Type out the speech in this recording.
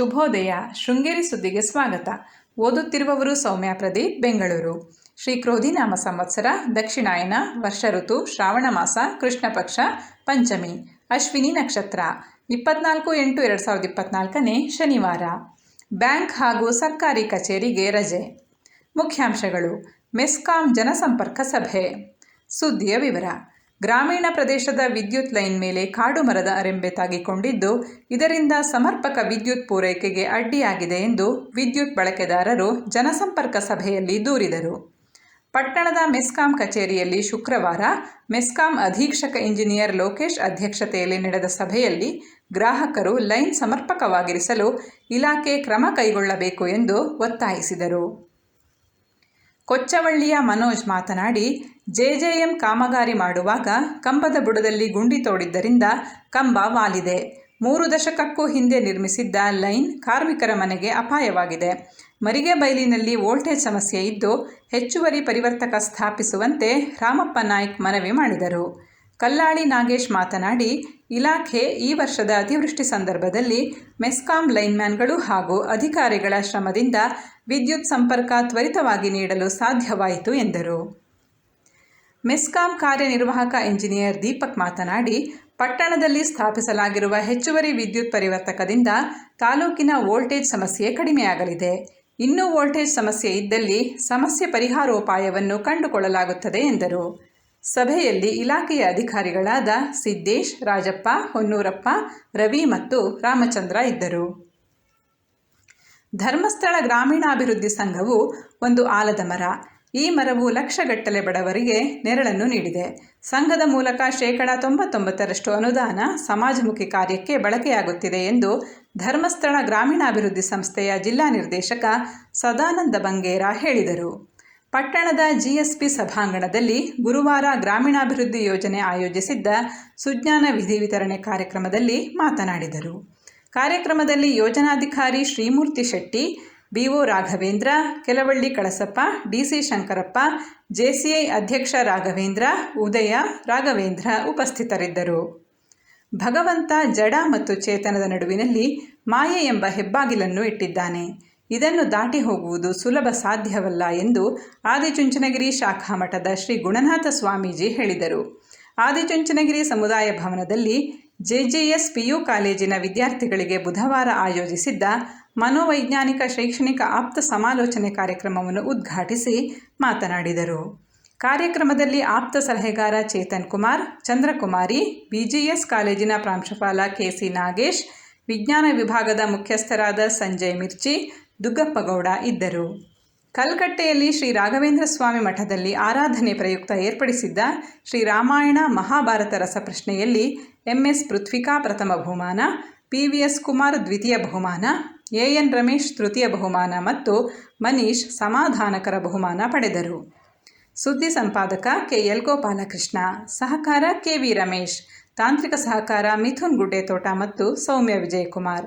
ಶುಭೋದಯ, ಶೃಂಗೇರಿ ಸುದ್ದಿಗೆ ಸ್ವಾಗತ. ಓದುತ್ತಿರುವವರು ಸೌಮ್ಯ ಪ್ರದೀಪ್, ಬೆಂಗಳೂರು. ಶ್ರೀ ಕ್ರೋಧಿನಾಮ ಸಂವತ್ಸರ, ದಕ್ಷಿಣಾಯನ, ವರ್ಷ ಋತು, ಶ್ರಾವಣ ಮಾಸ, ಕೃಷ್ಣ ಪಕ್ಷ, ಪಂಚಮಿ, ಅಶ್ವಿನಿ ನಕ್ಷತ್ರ. ಇಪ್ಪತ್ನಾಲ್ಕು ಎಂಟು ಎರಡು ಸಾವಿರದ ಇಪ್ಪತ್ನಾಲ್ಕನೇ ಶನಿವಾರ. ಬ್ಯಾಂಕ್ ಹಾಗೂ ಸರ್ಕಾರಿ ಕಚೇರಿಗೆ ರಜೆ. ಮುಖ್ಯಾಂಶಗಳು, ಮೆಸ್ಕಾಂ ಜನಸಂಪರ್ಕ ಸಭೆ. ಸುದ್ದಿಯ ವಿವರ. ಗ್ರಾಮೀಣ ಪ್ರದೇಶದ ವಿದ್ಯುತ್ ಲೈನ್ ಮೇಲೆ ಕಾಡು ಮರದ ಅರೆಂಬೆ ತಾಗಿಕೊಂಡಿದ್ದು, ಇದರಿಂದ ಸಮರ್ಪಕ ವಿದ್ಯುತ್ ಪೂರೈಕೆಗೆ ಅಡ್ಡಿಯಾಗಿದೆ ಎಂದು ವಿದ್ಯುತ್ ಬಳಕೆದಾರರು ಜನಸಂಪರ್ಕ ಸಭೆಯಲ್ಲಿ ದೂರಿದರು. ಪಟ್ಟಣದ ಮೆಸ್ಕಾಂ ಕಚೇರಿಯಲ್ಲಿ ಶುಕ್ರವಾರ ಮೆಸ್ಕಾಂ ಅಧೀಕ್ಷಕ ಇಂಜಿನಿಯರ್ ಲೋಕೇಶ್ ಅಧ್ಯಕ್ಷತೆಯಲ್ಲಿ ನಡೆದ ಸಭೆಯಲ್ಲಿ ಗ್ರಾಹಕರು ಲೈನ್ ಸಮರ್ಪಕವಾಗಿರಿಸಲು ಇಲಾಖೆ ಕ್ರಮ ಕೈಗೊಳ್ಳಬೇಕು ಎಂದು ಒತ್ತಾಯಿಸಿದರು. ಕೊಚ್ಚವಳ್ಳಿಯ ಮನೋಜ್ ಮಾತನಾಡಿ, ಜೆಜೆಎಂ ಕಾಮಗಾರಿ ಮಾಡುವಾಗ ಕಂಬದ ಬುಡದಲ್ಲಿ ಗುಂಡಿ ತೋಡಿದ್ದರಿಂದ ಕಂಬ ವಾಲಿದೆ. ಮೂರು ದಶಕಕ್ಕೂ ಹಿಂದೆ ನಿರ್ಮಿಸಿದ್ದ ಲೈನ್ ಕಾರ್ಮಿಕರ ಮನೆಗೆ ಅಪಾಯವಾಗಿದೆ. ಮರಿಗೆ ಬೈಲಿನಲ್ಲಿ ವೋಲ್ಟೇಜ್ ಸಮಸ್ಯೆ ಇದ್ದು ಹೆಚ್ಚುವರಿ ಪರಿವರ್ತಕ ಸ್ಥಾಪಿಸುವಂತೆ ರಾಮಪ್ಪ ನಾಯ್ಕ್ ಮನವಿ ಮಾಡಿದರು. ಕಲ್ಲಾಳಿ ನಾಗೇಶ್ ಮಾತನಾಡಿ, ಇಲಾಖೆ ಈ ವರ್ಷದ ಅತಿವೃಷ್ಟಿ ಸಂದರ್ಭದಲ್ಲಿ ಮೆಸ್ಕಾಂ ಲೈನ್ಮ್ಯಾನ್ಗಳು ಹಾಗೂ ಅಧಿಕಾರಿಗಳ ಶ್ರಮದಿಂದ ವಿದ್ಯುತ್ ಸಂಪರ್ಕ ತ್ವರಿತವಾಗಿ ನೀಡಲು ಸಾಧ್ಯವಾಯಿತು ಎಂದರು. ಮೆಸ್ಕಾಂ ಕಾರ್ಯನಿರ್ವಾಹಕ ಇಂಜಿನಿಯರ್ ದೀಪಕ್ ಮಾತನಾಡಿ, ಪಟ್ಟಣದಲ್ಲಿ ಸ್ಥಾಪಿಸಲಾಗಿರುವ ಹೆಚ್ಚುವರಿ ವಿದ್ಯುತ್ ಪರಿವರ್ತಕದಿಂದ ತಾಲೂಕಿನ ವೋಲ್ಟೇಜ್ ಸಮಸ್ಯೆ ಕಡಿಮೆಯಾಗಲಿದೆ. ಇನ್ನೂ ವೋಲ್ಟೇಜ್ ಸಮಸ್ಯೆ ಇದ್ದಲ್ಲಿ ಸಮಸ್ಯೆ ಪರಿಹಾರೋಪಾಯವನ್ನು ಕಂಡುಕೊಳ್ಳಲಾಗುತ್ತದೆ ಎಂದರು. ಸಭೆಯಲ್ಲಿ ಇಲಾಖೆಯ ಅಧಿಕಾರಿಗಳಾದ ಸಿದ್ದೇಶ್, ರಾಜಪ್ಪ, ಹೊನ್ನೂರಪ್ಪ, ರವಿ ಮತ್ತು ರಾಮಚಂದ್ರ ಇದ್ದರು. ಧರ್ಮಸ್ಥಳ ಗ್ರಾಮೀಣಾಭಿವೃದ್ಧಿ ಸಂಘವು ಒಂದು ಆಲದ ಮರ. ಈ ಮರವು ಲಕ್ಷಗಟ್ಟಲೆ ಬಡವರಿಗೆ ನೆರಳನ್ನು ನೀಡಿದೆ. ಸಂಘದ ಮೂಲಕ ಶೇಕಡಾ ತೊಂಬತ್ತೊಂಬತ್ತರಷ್ಟು ಅನುದಾನ ಸಮಾಜಮುಖಿ ಕಾರ್ಯಕ್ಕೆ ಬಳಕೆಯಾಗುತ್ತಿದೆ ಎಂದು ಧರ್ಮಸ್ಥಳ ಗ್ರಾಮೀಣಾಭಿವೃದ್ಧಿ ಸಂಸ್ಥೆಯ ಜಿಲ್ಲಾ ನಿರ್ದೇಶಕ ಸದಾನಂದ ಬಂಗೇರ ಹೇಳಿದರು. ಪಟ್ಟಣದ ಜಿಎಸ್ಪಿ ಸಭಾಂಗಣದಲ್ಲಿ ಗುರುವಾರ ಗ್ರಾಮೀಣಾಭಿವೃದ್ಧಿ ಯೋಜನೆ ಆಯೋಜಿಸಿದ್ದ ಸುಜ್ಞಾನ ವಿಧಿ ವಿತರಣೆ ಕಾರ್ಯಕ್ರಮದಲ್ಲಿ ಮಾತನಾಡಿದರು. ಕಾರ್ಯಕ್ರಮದಲ್ಲಿ ಯೋಜನಾಧಿಕಾರಿ Srimurthy Shetty, BO Raghavendra, Kelavalli Kalasappa, DC Shankarappa, JCI ಅಧ್ಯಕ್ಷ ರಾಘವೇಂದ್ರ, ಉದಯ ರಾಘವೇಂದ್ರ ಉಪಸ್ಥಿತರಿದ್ದರು. ಭಗವಂತ ಜಡ ಮತ್ತು ಚೇತನದ ನಡುವಿನಲ್ಲಿ ಮಾಯೆ ಎಂಬ ಹೆಬ್ಬಾಗಿಲನ್ನು ಇಟ್ಟಿದ್ದಾನೆ. ಇದನ್ನು ದಾಟಿ ಹೋಗುವುದು ಸುಲಭ ಸಾಧ್ಯವಲ್ಲ ಎಂದು ಆದಿಚುಂಚನಗಿರಿ ಶಾಖಾ ಮಠದ ಶ್ರೀ ಗುಣನಾಥ ಸ್ವಾಮೀಜಿ ಹೇಳಿದರು. ಆದಿಚುಂಚನಗಿರಿ ಸಮುದಾಯ ಭವನದಲ್ಲಿ ಜೆಜೆಎಸ್ ಪಿಯು ಕಾಲೇಜಿನ ವಿದ್ಯಾರ್ಥಿಗಳಿಗೆ ಬುಧವಾರ ಆಯೋಜಿಸಿದ್ದ ಮನೋವೈಜ್ಞಾನಿಕ ಶೈಕ್ಷಣಿಕ ಆಪ್ತ ಸಮಾಲೋಚನೆ ಕಾರ್ಯಕ್ರಮವನ್ನು ಉದ್ಘಾಟಿಸಿ ಮಾತನಾಡಿದರು. ಕಾರ್ಯಕ್ರಮದಲ್ಲಿ ಆಪ್ತ ಸಲಹೆಗಾರ ಚೇತನ್ ಕುಮಾರ್, ಚಂದ್ರಕುಮಾರಿ, ಬಿಜಿಎಸ್ ಕಾಲೇಜಿನ ಪ್ರಾಂಶುಪಾಲ ಕೆಸಿ ನಾಗೇಶ್, ವಿಜ್ಞಾನ ವಿಭಾಗದ ಮುಖ್ಯಸ್ಥರಾದ ಸಂಜಯ್ ಮಿರ್ಚಿ ದುಗ್ಗಪ್ಪಗೌಡ ಇದ್ದರು. ಕಲ್ಕಟ್ಟೆಯಲ್ಲಿ ಶ್ರೀ ರಾಘವೇಂದ್ರ ಸ್ವಾಮಿ ಮಠದಲ್ಲಿ ಆರಾಧನೆ ಪ್ರಯುಕ್ತ ಏರ್ಪಡಿಸಿದ್ದ ಶ್ರೀ ರಾಮಾಯಣ ಮಹಾಭಾರತ ರಸಪ್ರಶ್ನೆಯಲ್ಲಿ ಎಂಎಸ್ ಪೃಥ್ವಿಕಾ ಪ್ರಥಮ ಬಹುಮಾನ ಪಿ ವಿ ಎಸ್ ಕುಮಾರ್ ದ್ವಿತೀಯ ಬಹುಮಾನ ಎ ಎನ್ ರಮೇಶ್ ತೃತೀಯ ಬಹುಮಾನ ಮತ್ತು ಮನೀಶ್ ಸಮಾಧಾನಕರ ಬಹುಮಾನ ಪಡೆದರು. ಸುದ್ದಿ ಸಂಪಾದಕ ಕೆ. ಎಲ್. ಗೋಪಾಲಕೃಷ್ಣ, ಸಹಕಾರ ಕೆ. ವಿ. ರಮೇಶ್, ತಾಂತ್ರಿಕ ಸಹಕಾರ ಮಿಥುನ್ ಗುಡ್ಡೆತೋಟ ಮತ್ತು ಸೌಮ್ಯ ವಿಜಯಕುಮಾರ್